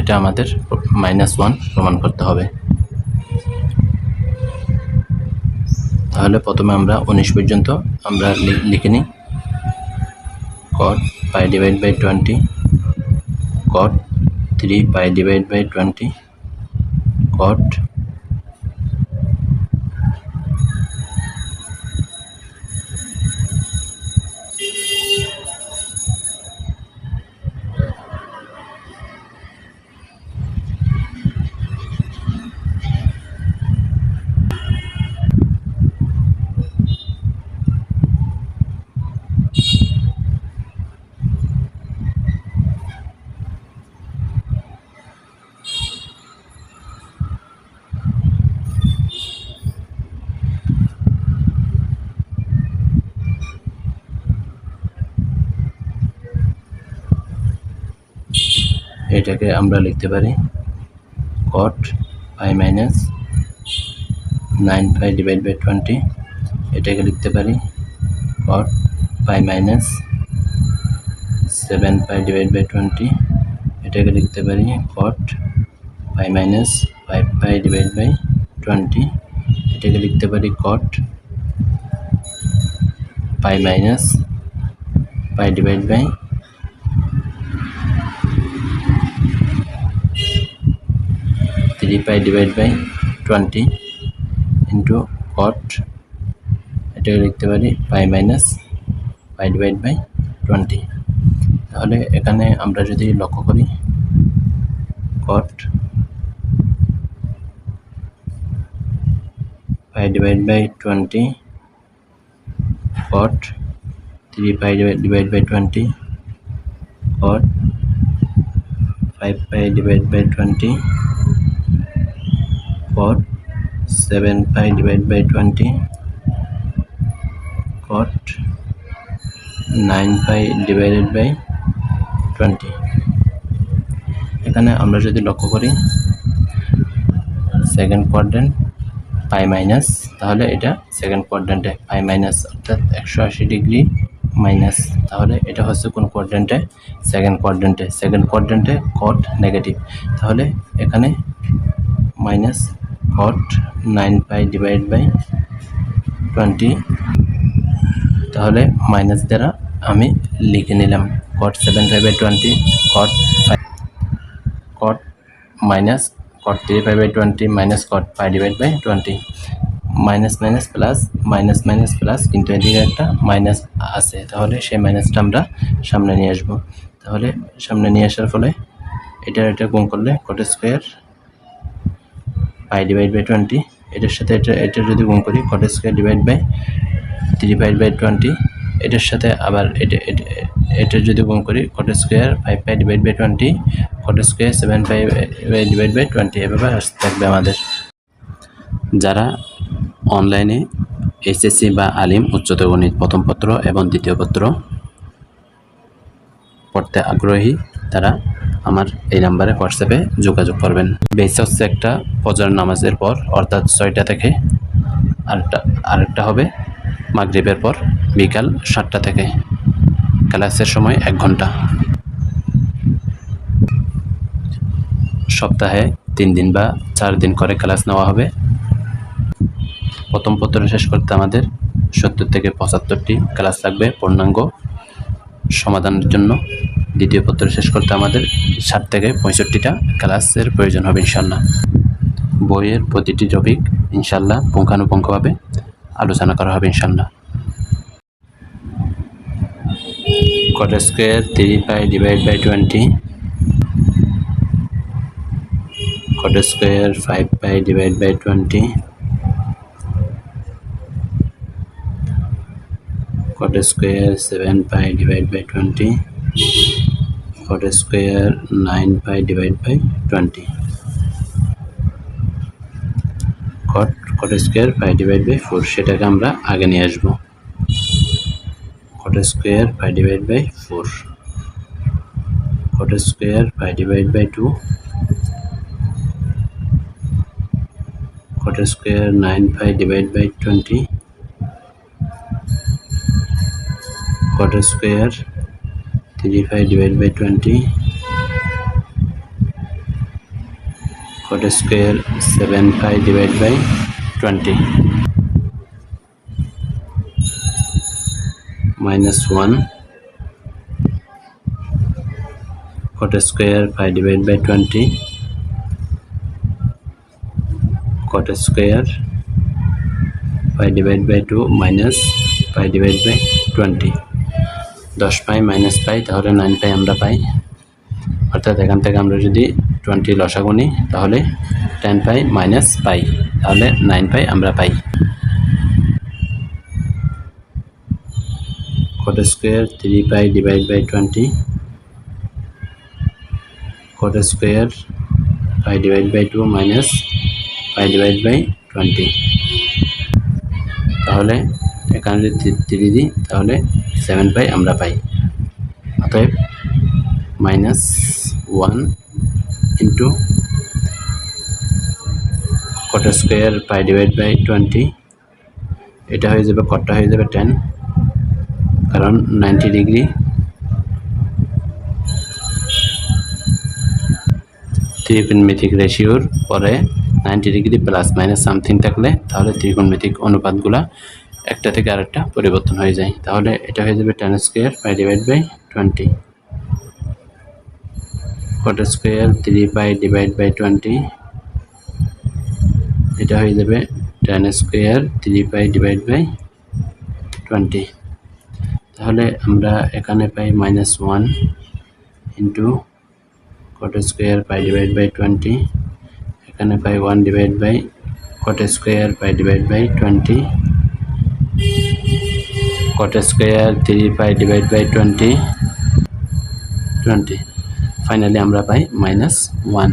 এটা আমাদের minus one প্রমাণ করতে হবে। তাহলে প্রথমে আমরা উনিশ পর্যন্ত আমরা লিখে নিই। Cot pi divide by twenty cot three pi divide by twenty cot এটাকে আমরা লিখতে পারি cot pi minus nine pi divide by twenty এটাকে লিখতে পারি cot pi minus seven pi divide by twenty এটাকে লিখতে পারি cot pi minus five pi divide by twenty এটাকে লিখতে পারি cot pi minus pi divide by three pi divide by twenty into cot এটা লিখতে পারি pi minus pi divide by twenty তাহলে এখানে আমরা যদি লক্ষ্য করি cot pi divide by twenty cot three pi divide by twenty cot five pi divided by twenty for 7 pi divided by 20 cot 9 pi divided by 20 এখানে আমরা যদি লক্ষ্য করি সেকেন্ড কোয়াড্রেন্ট পাই মাইনাস তাহলে এটা সেকেন্ড কোয়াড্রেন্টে পাই মাইনাস অর্থাৎ একশো আশি ডিগ্রি মাইনাস তাহলে এটা হচ্ছে কোন কোয়াড্রেন্টে সেকেন্ড কোয়াড্রেন্টে সেকেন্ড কোয়াড্রেন্টে কট নেগেটিভ তাহলে এখানে minus cot nine pi divide by twenty তাহলে মাইনাস দ্বারা আমি লিখে নিলাম cot seven five by twenty cot five cot minus cot three five by twenty minus cot five divide by twenty minus minus plus minus minus plus কিন্তু এদিকে একটা minus আছে। তাহলে সেই মাইনাসটা আমরা সামনে নিয়ে আসব। তাহলে সামনে নিয়ে আসার ফলে এটা এটা গুণ করলে cot square pi divide by twenty এটার সাথে এটা এটা যদি গুণ করি cot square divide by three pi by twenty এটার সাথে আবার এটা এটা যদি গুণ করি cot square five pi divide by twenty cot square seven pi divide by twenty এভাবে আসতে থাকবে আমাদের। যারা অনলাইনে এসএসসি বা আলিম, উচ্চতর গণিত প্রথম পত্র এবং দ্বিতীয় পত্র পড়তে আগ্রহী তারা আমার এই নাম্বারে হোয়াটসঅ্যাপে যোগাযোগ করবেন। বেস হচ্ছে একটা ফজর নামাজের পর, অর্থাৎ ছয়টা থেকে আরেকটা আরেকটা হবে মাগরিবের পর, বিকাল সাতটা থেকে। ক্লাসের সময় এক ঘণ্টা। সপ্তাহে তিন দিন বা চার দিন করে ক্লাস নেওয়া হবে। প্রথম পত্র শেষ করতে আমাদের সত্তর থেকে পঁচাত্তরটি ক্লাস লাগবে পূর্ণাঙ্গ সমাধানের জন্য। দ্বিতীয় পত্র শেষ করতে আমাদের ষাট থেকে পঁয়ষট্টিটা ক্লাসের প্রয়োজন হবে ইনশাল্লাহ। বইয়ের প্রতিটি টপিক ইনশাল্লাহ পুঙ্খানুপুঙ্খভাবে আলোচনা করা হবে ইনশাল্লাহ। Cot square three pi divide by twenty. Cot square five pi divide by twenty. cot square 7 pi divide by 20 cot square 9 pi divided by 20 cot cot square pi divided by 4 সেটাকে আমরা আগে নিয়ে আসব cot square pi divided by 4 cot square pi divided by 2 cot square 9 pi divided by 20 cot three five divide by twenty cot square seven five divide by twenty minus one cot square five divide by twenty cot square five divide by two minus five divide by twenty দশ pi minus পাই, তাহলে nine pi আমরা পাই। অর্থাৎ এখান থেকে আমরা যদি twenty লসাগু নিই, তাহলে টেন পাই মাইনাস পাই, তাহলে নাইন পাই আমরা pi. cot square 3 pi divided by 20 cot square pi divided by 2 minus pi divided by 20 তাহলে এখানে যদি থ্রি দিই, তাহলে সেভেন পাই আমরা পাই। অতএব minus one into cot square pi divide by twenty এটা হয়ে যাবে, কটটা হয়ে যাবে টেন কারণ নাইনটি ডিগ্রি ত্রিকোণমিতিক রেশিওর পরে ninety degree plus minus something থাকলে তাহলে ত্রিকোণমিতিক অনুপাতগুলা একটা থেকে আরেকটা পরিবর্তন হয়ে যায়। তাহলে এটা হয়ে যাবে ten square pi divide by twenty cot square three pi divide by twenty এটা হয়ে যাবে ten square three pi divide by twenty তাহলে আমরা এখানে pi minus one into cot square pi divide by twenty এখানে pi one divide by cot square pi divide by twenty cot square three five divide by twenty twenty finally আমরা পাই minus one